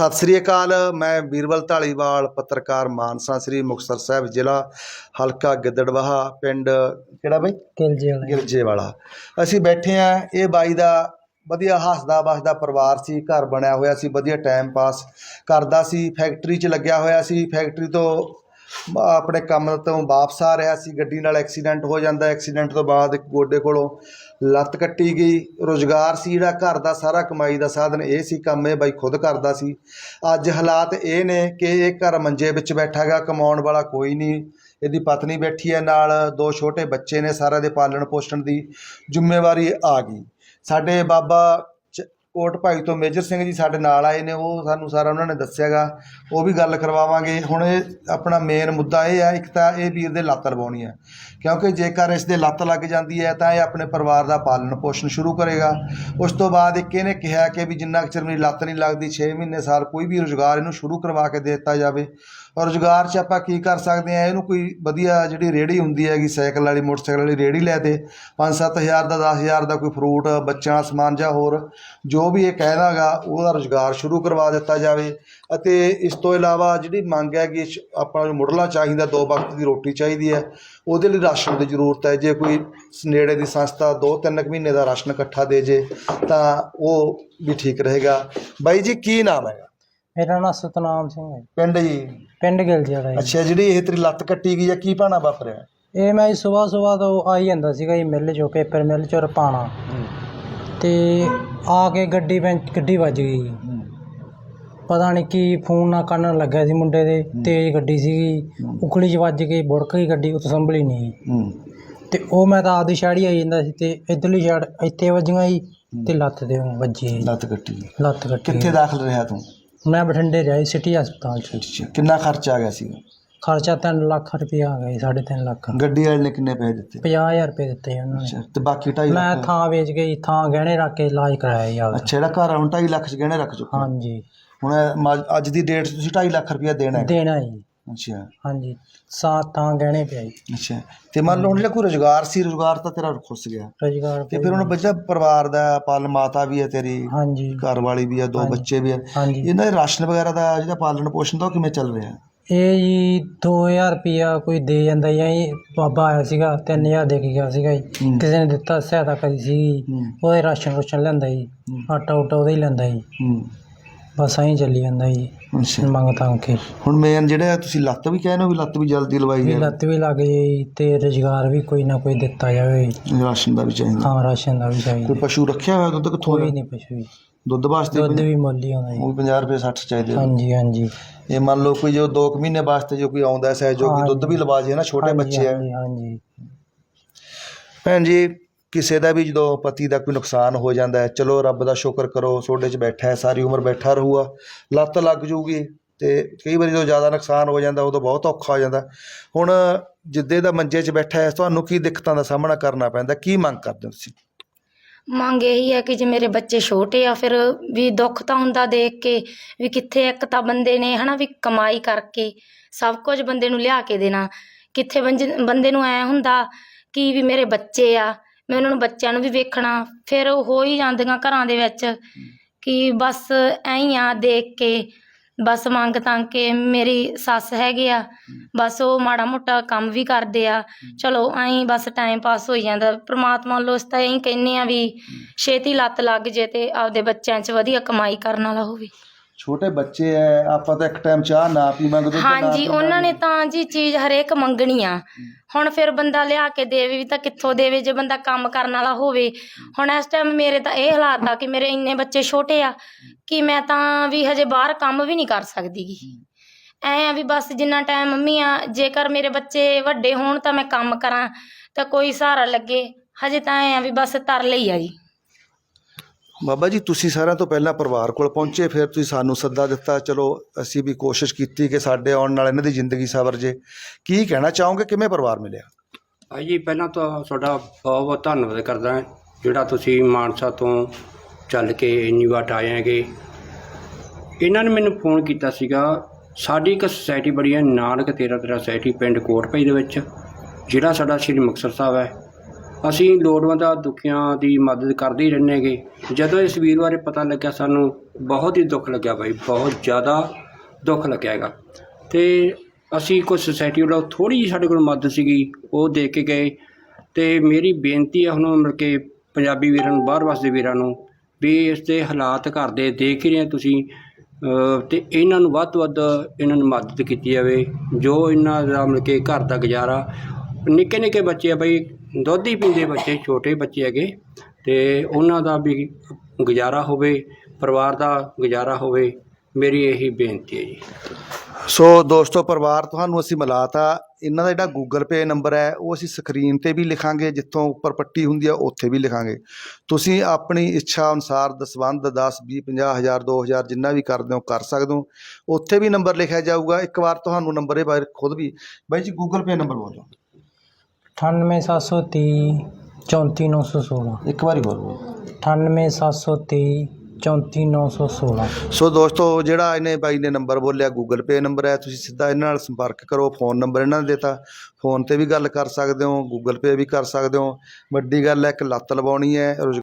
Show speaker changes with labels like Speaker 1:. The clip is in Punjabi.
Speaker 1: ਸਤਿ ਸ੍ਰੀ ਅਕਾਲ। ਮੈਂ ਬੀਰਬਲ ਢਾਲੀਵਾਲ ਪੱਤਰਕਾਰ ਮਾਨਸਾ ਸ੍ਰੀ ਮੁਕਤਸਰ ਸਾਹਿਬ ਜ਼ਿਲ੍ਹਾ ਹਲਕਾ ਗਿੱਦੜਵਾਹਾ ਪਿੰਡ ਕਿਹੜਾ ਬਈ?
Speaker 2: ਕਿਲਜੇ ਵਾਲਾ
Speaker 1: ਗਿਰਜੇ ਵਾਲਾ ਅਸੀਂ ਬੈਠੇ ਆ ਇਹ ਬਾਈ ਦਾ ਵਧੀਆ ਹੱਸਦਾ ਵਸਦਾ ਪਰਿਵਾਰ ਸੀ ਘਰ ਬਣਿਆ ਹੋਇਆ ਸੀ ਵਧੀਆ ਟਾਈਮ ਪਾਸ ਕਰਦਾ ਸੀ ਫੈਕਟਰੀ 'ਚ ਲੱਗਿਆ ਹੋਇਆ ਸੀ ਫੈਕਟਰੀ ਤੋਂ ਆਪਣੇ ਕੰਮ ਤੋਂ ਵਾਪਸ ਆ ਰਿਹਾ ਸੀ। ਗੱਡੀ ਨਾਲ ਐਕਸੀਡੈਂਟ ਹੋ ਜਾਂਦਾ। ਐਕਸੀਡੈਂਟ ਤੋਂ ਬਾਅਦ ਇੱਕ ਗੋਡੇ ਕੋਲੋਂ ਲੱਤ ਕੱਟੀ ਗਈ, ਰੋਜ਼ਗਾਰ ਸੀ ਜਿਹੜਾ, ਘਰ ਦਾ ਸਾਰਾ ਕਮਾਈ ਦਾ ਸਾਧਨ ਇਹ ਸੀ, ਕੰਮ ਇਹ ਬਾਈ ਖੁਦ ਕਰਦਾ ਸੀ। ਅੱਜ ਹਾਲਾਤ ਇਹ ਨੇ ਕਿ ਇਹ ਘਰ ਮੰਜੇ ਵਿੱਚ ਬੈਠਾ ਗਾ, ਕਮਾਉਣ ਵਾਲਾ ਕੋਈ ਨਹੀਂ, ਇਹਦੀ ਪਤਨੀ ਬੈਠੀ ਹੈ ਨਾਲ, ਦੋ ਛੋਟੇ ਬੱਚੇ ਨੇ ਸਾਰਿਆਂ ਦੇ ਪਾਲਣ ਪੋਸ਼ਣ ਦੀ, ਜ਼ਿੰਮੇਵਾਰੀ ਆ ਗਈ। ਸਾਡੇ ਬਾਬਾ ਕੋਟ ਭਾਈ ਤੋਂ ਮੇਜਰ ਸਿੰਘ ਜੀ ਸਾਡੇ ਨਾਲ ਆਏ ਨੇ, ਉਹ ਸਾਨੂੰ ਸਾਰਾ ਉਹਨਾਂ ਨੇ ਦੱਸਿਆਗਾ। ਉਹ ਵੀ ਗੱਲ ਕਰਵਾਵਾਂਗੇ। ਹੁਣ ਇਹ ਆਪਣਾ ਮੇਨ ਮੁੱਦਾ ਇਹ ਹੈ ਇੱਕ ਤਾਂ ਇਹ ਵੀਰ ਦੇ ਲੱਤ ਲਵਾਉਣੀ ਹੈ ਕਿਉਂਕਿ ਜੇਕਰ ਇਸ ਦੇ ਲੱਤ ਲੱਗ ਜਾਂਦੀ ਹੈ, ਤਾਂ ਇਹ ਆਪਣੇ ਪਰਿਵਾਰ ਦਾ ਪਾਲਣ ਪੋਸ਼ਣ ਸ਼ੁਰੂ ਕਰੇਗਾ। ਉਸ ਤੋਂ ਬਾਅਦ ਇੱਕ ਇਹਨੇ ਕਿਹਾ ਕਿ ਵੀ ਜਿੰਨਾ ਕੁ ਚਿਰ ਮੇਰੀ ਲੱਤ ਨਹੀਂ ਲੱਗਦੀ 6 ਮਹੀਨੇ ਸਾਲ ਕੋਈ ਵੀ ਰੁਜ਼ਗਾਰ ਇਹਨੂੰ ਸ਼ੁਰੂ ਕਰਵਾ ਕੇ ਦੇ ਦਿੱਤਾ ਜਾਵੇ। ਔਰ ਰੁਜ਼ਗਾਰ 'ਚ ਆਪਾਂ ਕੀ ਕਰ ਸਕਦੇ ਆ ਇਹਨੂੰ ਕੋਈ ਵਧੀਆ ਜਿਹੜੀ ਰੇੜੀ ਹੁੰਦੀ ਹੈਗੀ, ਸਾਈਕਲ ਵਾਲੀ, ਮੋਟਰਸਾਈਕਲ ਵਾਲੀ ਰੇੜੀ ਲੈ ਦੇ। 5-7000 ਦਾ 10000 ਦਾ ਕੋਈ ਫਰੂਟ ਬੱਚਿਆਂ ਦਾ ਸਮਾਨ ਜਾਂ ਹੋਰ, ਜੋ ਵੀ ਇਹ ਕਹਿੰਦਾਗਾ ਉਹਦਾ ਰੁਜ਼ਗਾਰ ਸ਼ੁਰੂ ਕਰਵਾ ਦਿੱਤਾ ਜਾਵੇ ਅਤੇ ਇਸ ਤੋਂ ਇਲਾਵਾ ਜਿਹੜੀ ਮੰਗ ਹੈ ਕਿ ਆਪਾਂ ਨੂੰ ਮੁੱਢਲਾ ਚਾਹੀਦਾ ਦੋ ਵਕਤ ਦੀ ਰੋਟੀ ਚਾਹੀਦੀ ਹੈ ਉਹਦੇ ਲਈ ਰਾਸ਼ਨ ਦੀ ਜ਼ਰੂਰਤ ਹੈ। ਜੇ ਕੋਈ ਨੇੜੇ ਦੀ ਸੰਸਥਾ ਦੋ ਤਿੰਨ ਕੁ ਮਹੀਨੇ ਦਾ ਰਾਸ਼ਨ ਇਕੱਠਾ ਦੇ ਜੇ ਤਾਂ ਉਹ ਵੀ ਠੀਕ ਰਹੇਗਾ। ਬਾਈ ਜੀ ਕੀ ਨਾਮ ਹੈਗਾ?
Speaker 2: ਮੇਰਾ ਨਾਮ ਸਤਨਾਮ ਸਿੰਘ ਹੈ।
Speaker 1: ਪਿੰਡ ਜੀ?
Speaker 2: ਪਿੰਡ ਗਿਲਜੇ ਵਾਲਾ ਜੀ।
Speaker 1: ਅੱਛਾ ਜਿਹੜੀ ਇਹ ਤੇਰੀ ਲੱਤ ਕੱਟੀ ਗਈ ਆ ਕੀ ਭਾਣਾ ਵਾਪਰਿਆ?
Speaker 2: ਇਹ ਮੈਂ ਸਵੇਰ ਸਵੇਰ ਤੋਂ ਆਈ ਜਾਂਦਾ ਸੀਗਾ ਜੀ ਮਿੱਲ ਚੋਂ ਪੇਪਰ ਮਿੱਲ ਚੋਂ ਰਪਾਣਾ। ਤੇ ਆ ਕੇ ਗੱਡੀ ਪੈਂ- ਗੱਡੀ ਵੱਜ ਗਈ। ਜੀ। ਪਤਾ ਨਹੀਂ ਕੀ ਫੋਨ ਨਾ ਕੰਨ ਲੱਗਿਆ ਸੀ ਮੁੰਡੇ ਦੇ ਤੇਜ਼ ਗੱਡੀ ਸੀਗੀ। ਉਖਲੀ ਚ ਵੱਜ ਕੇ ਬੁੜਕ ਗਈ ਗੱਡੀ ਉਹ ਸੰਭਲੀ ਨਹੀਂ ਤੇ ਉਹ ਮੈਂ ਤਾਂ ਆਪਦੀ ਸ਼ਾੜੀ ਆਈ ਜਾਂਦਾ ਸੀ ਤੇ ਇਧਰਲੀ ਸ਼ਾੜ ਇੱਥੇ ਵੱਜੀਆਂ ਜੀ ਤੇ ਲੱਤ ਦੇ ਵੱਜੀ ਜੀ।
Speaker 1: ਲੱਤ ਕੱਟੀ।
Speaker 2: ਲੱਤ ਕੱਟੀ।
Speaker 1: ਕਿੱਥੇ ਦਾਖਲ ਰਿਹਾ ਤੂੰ?
Speaker 2: ਮੈਂ ਬਠਿੰਡੇ ਰਿਹਾ ਜੀ ਸਿਟੀ ਹਸਪਤਾਲ 'ਚ।
Speaker 1: ਕਿੰਨਾ ਖਰਚਾ ਆ ਗਿਆ ਸੀ
Speaker 2: ਖਰਚਾ 3 ਲੱਖ ਰੁਪਇਆ ਆ ਗਿਆ ਜੀ, ਸਾਢੇ ਤਿੰਨ ਲੱਖ।
Speaker 1: ਗੱਡੀ ਵਾਲੇ ਨੇ ਕਿੰਨੇ ਪੈਸੇ ਦਿੱਤੇ?
Speaker 2: 50000 ਰੁਪਏ ਦਿੱਤੇ ਜੀ ਉਹਨਾਂ ਨੇ।
Speaker 1: ਅੱਛਾ ਤੇ ਬਾਕੀ 2.5
Speaker 2: ਮੈਂ
Speaker 1: ਲੱਖ?
Speaker 2: ਥਾਂ ਵੇਚ ਕੇ ਜੀ, ਥਾਂ ਗਹਿਣੇ ਰੱਖ ਕੇ ਇਲਾਜ ਕਰਾਇਆ ਜੀ ਆਪਦਾ।
Speaker 1: ਅੱਛਾ ਜਿਹੜਾ ਘਰ ਆ ਹੁਣ 2.5 ਲੱਖ ਚ ਗਹਿਣੇ ਰੱਖ ਚੁੱਕੇ
Speaker 2: ਹਾਂਜੀ।
Speaker 1: ਹੁਣ ਇਹ ਮ- ਅੱਜ ਦੀ ਡੇਟ 'ਚ ਤੁਸੀਂ 2.5 ਲੱਖ ਰੁਪਇਆ ਦੇਣਾ ਹੈ?
Speaker 2: ਦੇਣਾ ਜੀ।
Speaker 1: ਅੱਛਾ।
Speaker 2: ਹਾਂਜੀ ਸਾਤ ਥਾਂ ਗਹਿਣੇ ਪਿਆ ਜੀ।
Speaker 1: ਅੱਛਾ ਤੇ ਮੰਨ ਲਓ ਹੁਣ ਜਿਹੜਾ ਕੋਈ ਰੋਜ਼ਗਾਰ ਸੀ ਰੋਜ਼ਗਾਰ ਤਾਂ ਤੇਰਾ ਖੁੱਸ ਗਿਆ।
Speaker 2: ਰੁਜ਼ਗਾਰ
Speaker 1: ਤੇ ਫਿਰ ਹੁਣ ਬੱਚਾ ਪਰਿਵਾਰ ਦਾ ਪਾਲਣ ਮਾਤਾ ਵੀ ਹੈ ਤੇਰੀ
Speaker 2: ਹਾਂਜੀ।
Speaker 1: ਘਰ ਵਾਲੀ ਵੀ ਹੈ ਦੋ। ਬੱਚੇ ਵੀ ਹੈ।
Speaker 2: ਹਾਂਜੀ।
Speaker 1: ਇਹਨਾਂ ਦੇ ਰਾਸ਼ਨ ਵਗੈਰਾ ਦਾ ਜਿਹੜਾ ਪਾਲਣ ਪੋਸ਼ਣ ਦਾ ਉਹ ਕਿਵੇਂ ਚੱਲ ਰਿਹਾ?
Speaker 2: ਇਹ ਜੀ 2000 ਰੁਪਇਆ ਕੋਈ ਦੇ ਜਾਂਦਾ ਜੀ ਇਹ ਬਾਬਾ ਆਇਆ ਸੀਗਾ 3000 ਦੇ ਕੇ ਗਿਆ ਸੀਗਾ ਜੀ।
Speaker 1: ਹੂੰ।
Speaker 2: ਕਿਸੇ ਨੇ ਦਿੱਤਾ ਸਹਾਇਤਾ ਕਰੀ ਸੀ
Speaker 1: ਹੂੰ।
Speaker 2: ਉਹਦੇ ਰਾਸ਼ਨ ਰੁਸ਼ਨ ਲੈਂਦਾ ਜੀ
Speaker 1: ਹੂੰ।
Speaker 2: ਆਟਾ ਉਟਾ ਉਹਦਾ ਹੀ ਲੈਂਦਾ ਜੀ।
Speaker 1: ਹੂੰ।
Speaker 2: ਬਸ ਐਂ ਚੱਲੀ ਜਾਂਦਾ ਜੀ
Speaker 1: ਅੱਛਾ।
Speaker 2: ਮੰਗ ਤਾਂ ਕੇ।
Speaker 1: ਹੁਣ ਮੇਨ ਜਿਹੜੇ ਤੁਸੀਂ ਲੱਤ ਵੀ ਕਹਿੰਦੇ ਹੋ ਵੀ ਲੱਤ ਵੀ ਜਲਦੀ ਲਵਾਈ
Speaker 2: ਵੀ
Speaker 1: ਜਾਵੇ।
Speaker 2: ਲੱਤ ਵੀ ਲੱਗ ਜੇ ਤੇ ਰੁਜ਼ਗਾਰ ਵੀ ਕੋਈ ਨਾ ਕੋਈ ਦਿੱਤਾ ਜਾਵੇ
Speaker 1: ਰਾਸ਼ਨ ਦਾ ਵੀ ਚਾਹੀਦਾ।
Speaker 2: ਹਾਂ ਰਾਸ਼ਨ ਦਾ ਵੀ ਚਾਹੀਦਾ।
Speaker 1: ਕੋਈ ਪਸ਼ੂ ਰੱਖਿਆ ਹੋਇਆ ਦੁੱਧ ਕਿੱਥੋਂ
Speaker 2: ਕੋਈ? ਨਹੀਂ ਪਛੂ ਜੀ।
Speaker 1: ਦੁੱਧ ਵਾਸਤੇ
Speaker 2: ਦੁੱਧ ਵੀ ਮੁੱਲ ਹੀ ਆਉਂਦਾ ਜੀ।
Speaker 1: ਉਹ 50 ਰੁਪਏ 60 ਚਾਹੀਦੇ।
Speaker 2: ਹਾਂਜੀ ਹਾਂਜੀ।
Speaker 1: ਇਹ ਮੰਨ ਲਓ ਕੋਈ ਜੋ 2 ਮਹੀਨੇ ਵਾਸਤੇ ਜੋ ਕੋਈ ਆਉਂਦਾ ਸਹਿਯੋਗੀ ਦੁੱਧ ਵੀ ਲਵਾ ਜੇ ਨਾ ਛੋਟੇ
Speaker 2: ਹਾਂਜੀ,
Speaker 1: ਬੱਚੇ ਆ।
Speaker 2: ਹਾਂਜੀ ਹਾਂਜੀ।
Speaker 1: ਭੈਣ ਜੀ ਕਿਸੇ ਦਾ ਵੀ ਜਦੋਂ ਪਤੀ ਦਾ ਕੋਈ ਨੁਕਸਾਨ ਹੋ ਜਾਂਦਾ ਹੈ, ਚਲੋ ਰੱਬ ਦਾ ਸ਼ੁਕਰ ਕਰੋ, ਸੋਡੇ 'ਚ ਬੈਠਾ ਹੈ, ਸਾਰੀ ਉਮਰ ਬੈਠਾ ਰਹੂਗਾ, ਲੱਤ ਲੱਗ ਜੂਗੀ ਤੇ ਕਈ ਵਾਰੀ ਜਦੋਂ ਜ਼ਿਆਦਾ ਨੁਕਸਾਨ ਹੋ ਜਾਂਦਾ, ਉਦੋਂ ਬਹੁਤ ਔਖਾ ਹੋ ਜਾਂਦਾ। ਹੁਣ ਜਿੱਦੇ ਦਾ ਮੰਜੇ 'ਚ ਬੈਠਾ ਹੈ, ਤੁਹਾਨੂੰ ਕੀ ਦਿੱਕਤਾਂ ਦਾ ਸਾਹਮਣਾ ਕਰਨਾ ਪੈਂਦਾ, ਕੀ ਮੰਗ ਕਰਦੇ ਹੋ ਤੁਸੀਂ?
Speaker 3: ਮੰਗ ਇਹੀ ਹੈ ਕਿ ਜੇ ਮੇਰੇ ਬੱਚੇ ਛੋਟੇ ਆ, ਫਿਰ ਵੀ ਦੁੱਖ ਤਾਂ ਹੁੰਦਾ ਦੇਖ ਕੇ, ਵੀ ਕਿੱਥੇ ਇੱਕ ਤਾਂ ਬੰਦੇ ਨੇ ਹਨਾ ਵੀ ਕਮਾਈ ਕਰਕੇ ਸਭ ਕੁਝ ਬੰਦੇ ਨੂੰ ਲਿਆ ਕੇ ਦੇਣਾ। ਕਿੱਥੇ ਬੰਜ- ਬੰਦੇ ਨੂੰ ਐ ਹੁੰਦਾ ਕਿ ਵੀ ਮੇਰੇ ਬੱਚੇ ਆ ਮੈਂ ਉਹਨਾਂ ਨੂੰ ਬੱਚਿਆਂ ਨੂੰ ਵੀ ਵੇਖਣਾ, ਫਿਰ ਉਹ ਹੋ ਹੀ ਜਾਂਦੀਆਂ ਘਰਾਂ ਦੇ ਵਿੱਚ ਕਿ ਬਸ ਐਂ ਹੀ ਆ ਦੇਖ ਕੇ, ਬਸ ਮੰਗ ਤੰਗ ਕੇ ਮੇਰੀ ਸੱਸ ਹੈਗੇ ਆ, ਬਸ ਉਹ ਮਾੜਾ ਮੋਟਾ ਕੰਮ ਵੀ ਕਰਦੇ ਆ, ਚਲੋ ਐਂ ਬਸ ਟਾਈਮ ਪਾਸ ਹੋਈ ਜਾਂਦਾ। ਪ੍ਰਮਾਤਮਾ ਵੱਲੋਂ ਅਸੀਂ ਤਾਂ ਇਹੀ ਕਹਿੰਨੇ ਆ ਵੀ ਛੇਤੀ ਲੱਤ ਲੱਗ ਜੇ ਤੇ ਆਪਦੇ ਬੱਚਿਆਂ 'ਚ ਵਧੀਆ ਕਮਾਈ ਕਰਨ ਵਾਲਾ ਹੋਵੇ।
Speaker 1: ਛੋਟੇ ਬੱਚੇ ਐ ਆਪਾਂ ਤਾਂ ਇੱਕ ਟਾਈਮ ਚਾਹ ਨਾ ਪੀਵਾਂਗੇ ਦੁੱਧ ਨਾ
Speaker 3: ਹਾਂਜੀ ਉਹਨਾਂ ਨੇ ਤਾਂ ਜੀ ਚੀਜ਼ ਹਰੇਕ ਮੰਗਣੀ ਆ। ਹੁਣ ਫਿਰ ਬੰਦਾ ਲਿਆ ਕੇ ਦੇਵੇ ਵੀ ਤਾਂ ਕਿੱਥੋਂ ਦੇਵੇ ਜੇ ਬੰਦਾ ਕੰਮ ਕਰਨ ਵਾਲਾ ਹੋਵੇ। ਹੁਣ ਇਸ ਟਾਈਮ ਮੇਰੇ ਤਾਂ ਇਹ ਹਾਲਾਤ ਆ ਕਿ ਮੇਰੇ ਇੰਨੇ ਬੱਚੇ ਛੋਟੇ ਆ ਕਿ ਮੈਂ ਤਾਂ ਵੀ ਹਜੇ ਬਾਹਰ ਕੰਮ ਵੀ ਨਹੀਂ ਕਰ ਸਕਦੀ ਗੀ ਐ ਆ ਵੀ ਬਸ ਜਿੰਨਾ ਟਾਈਮ ਮੰਮੀ ਆ ਜੇਕਰ ਮੇਰੇ ਬੱਚੇ ਵੱਡੇ ਹੋਣ ਤਾਂ ਮੈਂ ਕੰਮ ਕਰਾਂ ਤਾਂ ਕੋਈ ਸਹਾਰਾ ਲੱਗੇ। ਹਜੇ ਤਾਂ ਐ ਆ ਵੀ ਬਸ ਤਰਲੇ ਹੀ ਆ ਜੀ।
Speaker 1: ਬਾਬਾ ਜੀ, ਤੁਸੀਂ ਸਾਰਿਆਂ ਤੋਂ ਪਹਿਲਾਂ ਪਰਿਵਾਰ ਕੋਲ ਪਹੁੰਚੇ, ਫਿਰ ਤੁਸੀਂ ਸਾਨੂੰ ਸੱਦਾ ਦਿੱਤਾ, ਚਲੋ ਅਸੀਂ ਵੀ ਕੋਸ਼ਿਸ਼ ਕੀਤੀ ਕਿ ਸਾਡੇ ਆਉਣ ਨਾਲ ਇਹਨਾਂ ਦੀ ਜ਼ਿੰਦਗੀ ਸਵਰ ਜੇ। ਕੀ ਕਹਿਣਾ ਚਾਹੋਗੇ? ਕਿਵੇਂ ਪਰਿਵਾਰ ਮਿਲਿਆ?
Speaker 4: ਭਾਈ ਜੀ, ਪਹਿਲਾਂ ਤਾਂ ਤੁਹਾਡਾ ਬਹੁਤ ਬਹੁਤ ਧੰਨਵਾਦ ਕਰਦਾ ਹਾਂ, ਜਿਹੜਾ ਤੁਸੀਂ ਮਾਨਸਾ ਤੋਂ ਚੱਲ ਕੇ ਇੰਨੀ ਵਾਟ ਆਏ ਹੈਗੇ। ਇਹਨਾਂ ਨੇ ਮੈਨੂੰ ਫੋਨ ਕੀਤਾ ਸੀਗਾ, ਸਾਡੀ ਇੱਕ ਸੁਸਾਇਟੀ ਬੜੀ ਹੈ, ਨਾਨਕ ਤੇਰਾ ਤੇਰਾ ਸੁਸਾਇਟੀ ਪਿੰਡ ਕੋਟਪਈ ਦੇ ਵਿੱਚ, ਜਿਹੜਾ ਸਾਡਾ ਸ਼੍ਰੀ ਮੁਕਤਸਰ ਸਾਹਿਬ ਹੈ। ਅਸੀਂ ਲੋੜਵੰਦਾਂ ਦੁਖੀਆਂ ਦੀ ਮਦਦ ਕਰਦੇ ਹੀ ਰਹਿੰਦੇ ਹੈਗੇ। ਜਦੋਂ ਇਸ ਵੀਰ ਬਾਰੇ ਪਤਾ ਲੱਗਿਆ ਸਾਨੂੰ ਬਹੁਤ ਹੀ ਦੁੱਖ ਲੱਗਿਆ ਬਾਈ ਬਹੁਤ ਜ਼ਿਆਦਾ ਦੁੱਖ ਲੱਗਿਆ ਹੈਗਾ। ਅਤੇ ਅਸੀਂ ਕੁਝ ਸੁਸਾਇਟੀ ਵੱਲੋਂ ਥੋੜ੍ਹੀ ਜਿਹੀ ਸਾਡੇ ਕੋਲ ਮਦਦ ਸੀਗੀ ਉਹ ਦੇ ਕੇ ਗਏ। ਅਤੇ ਮੇਰੀ ਬੇਨਤੀ ਹੈ ਹੁਣ ਮਤਲਬ ਕਿ ਪੰਜਾਬੀ ਵੀਰਾਂ ਨੂੰ ਬਾਹਰ ਵਸਦੇ ਵੀਰਾਂ ਨੂੰ ਵੀ ਇਸ ਦੇ ਹਾਲਾਤ ਘਰ ਦੇ ਦੇਖ ਹੀ ਰਹੇ ਤੁਸੀਂ। ਅ, ਤੇ ਇਹਨਾਂ ਨੂੰ ਵੱਧ ਤੋਂ ਵੱਧ ਇਹਨਾਂ ਨੂੰ ਮਦਦ ਕੀਤੀ ਜਾਵੇ ਜੋ ਇਹਨਾਂ ਦਾ ਮਤਲਬ ਕਿ ਘਰ ਦਾ ਗੁਜ਼ਾਰਾ ਨਿੱਕੇ ਨਿੱਕੇ ਬੱਚੇ ਆ ਬਈ, ਦੁੱਧ ਹੀ ਪੀਂਦੇ ਬੱਚੇ, ਛੋਟੇ ਬੱਚੇ ਹੈਗੇ। ਤੇ ਉਹਨਾਂ ਦਾ ਵੀ ਗੁਜ਼ਾਰਾ ਹੋਵੇ, ਪਰਿਵਾਰ ਦਾ ਗੁਜ਼ਾਰਾ ਹੋਵੇ, ਮੇਰੀ ਇਹੀ ਬੇਨਤੀ ਹੈ ਜੀ।
Speaker 1: ਸੋ ਦੋਸਤੋ, ਪਰਿਵਾਰ ਤੁਹਾਨੂੰ ਅਸੀਂ ਮਿਲਾਤਾ। ਇਹਨਾਂ ਦਾ ਜਿਹੜਾ ਗੂਗਲ ਪੇ ਨੰਬਰ ਹੈ, ਉਹ ਅਸੀਂ ਸਕਰੀਨ ਤੇ ਵੀ ਲਿਖਾਂਗੇ, ਜਿੱਥੋਂ ਉੱਪਰ ਪੱਟੀ ਹੁੰਦੀ ਆ, ਉੱਥੇ ਵੀ ਲਿਖਾਂਗੇ। ਤੁਸੀਂ ਆਪਣੀ ਇੱਛਾ ਅਨੁਸਾਰ ਦਸਵੰਧ 10 20 50 ਹਜ਼ਾਰ 2000 ਜਿੰਨਾ ਵੀ ਕਰਦੇ ਹੋ, ਕਰ ਸਕਦੇ ਹੋ। ਉੱਥੇ ਵੀ ਨੰਬਰ ਲਿਖਿਆ ਜਾਊਗਾ। ਇੱਕ ਵਾਰ ਤੁਹਾਨੂੰ ਨੰਬਰ ਇਹ ਬਾਰੇ ਖੁਦ ਵੀ। ਬਾਈ ਜੀ ਗੂਗਲ ਪੇ ਨੰਬਰ ਬੋਲੋ।
Speaker 2: 98730 34916
Speaker 1: ਇੱਕ ਵਾਰੀ ਬੋਲੋ।
Speaker 2: 98730 34916
Speaker 1: ਸੋ ਦੋਸਤੋ ਜਿਹੜਾ ਇਹਨੇ ਬਾਈ ਨੇ ਨੰਬਰ ਬੋਲਿਆ ਗੂਗਲ ਪੇ ਨੰਬਰ ਹੈ ਤੁਸੀਂ ਸਿੱਧਾ ਇਹਨਾਂ ਨਾਲ ਸੰਪਰਕ ਕਰੋ ਫੋਨ ਨੰਬਰ ਇਹਨਾਂ ਨੇ ਦਿੱਤਾ। ਫੋਨ ਤੇ ਵੀ ਗੱਲ ਕਰ ਸਕਦੇ ਹੋ ਗੂਗਲ ਪੇ ਵੀ ਕਰ ਸਕਦੇ ਹੋ। ਵੱਡੀ ਗੱਲ ਹੈ ਇੱਕ ਲੱਤ ਲਵਾਉਣੀ ਹੈ ਰੁਜ਼-